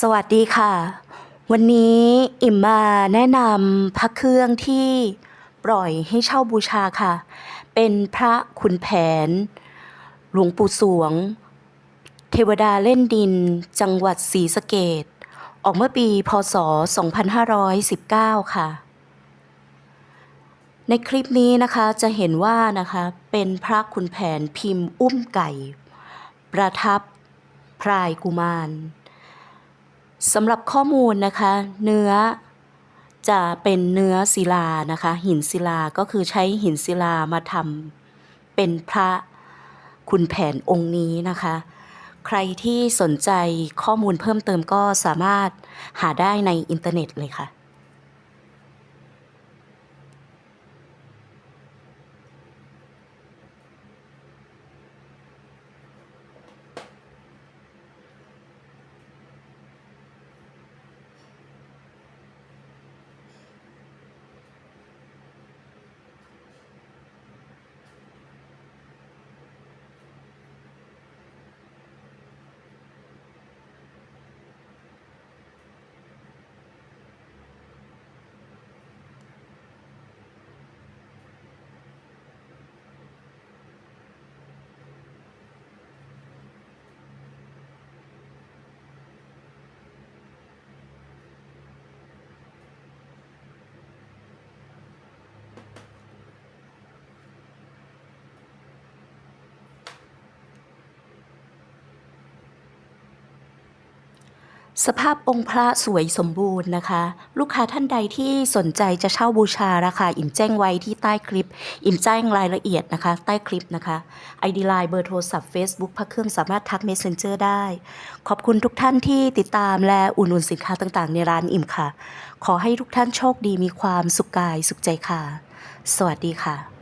สวัสดีค่ะ วันนี้อิ่มมาแนะนำพระเครื่องที่ปล่อยให้เช่าบูชาค่ะ เป็นพระขุนแผน หลวงปู่สวง เทวดาเล่นดิน จังหวัดศรีสะเกดออกเมื่อปีพศ 2519 ค่ะ ในคลิปนี้นะคะจะเห็นว่านะคะเป็นพระขุนแผนพิมพ์อุ้มไก่ ประทับพรายกุมาร สำหรับข้อมูลนะคะ เนื้อจะเป็นเนื้อศิลานะคะ หินศิลาก็คือใช้หินศิลามาทำเป็นพระคุณแผนองค์นี้นะคะ ใครที่สนใจข้อมูลเพิ่มเติมก็สามารถหาได้ในอินเทอร์เน็ตเลยค่ะ สภาพองค์พระสวยสมบูรณ์นะคะ ลูกค้าท่านใดที่สนใจจะเช่าบูชาราคาอิ่มแจ้งไว้ที่ใต้คลิป อิ่มแจ้งรายละเอียดนะคะ ใต้คลิปนะคะ ID Line เบอร์โทรศัพท์ Facebook พระเครื่องสามารถทัก Messenger ได้ ขอบคุณทุกท่านที่ติดตามและอุดหนุนสินค้าต่างๆ ในร้านอิ่มค่ะ ขอให้ทุกท่านโชคดีมีความสุขกายสุขใจค่ะ สวัสดีค่ะ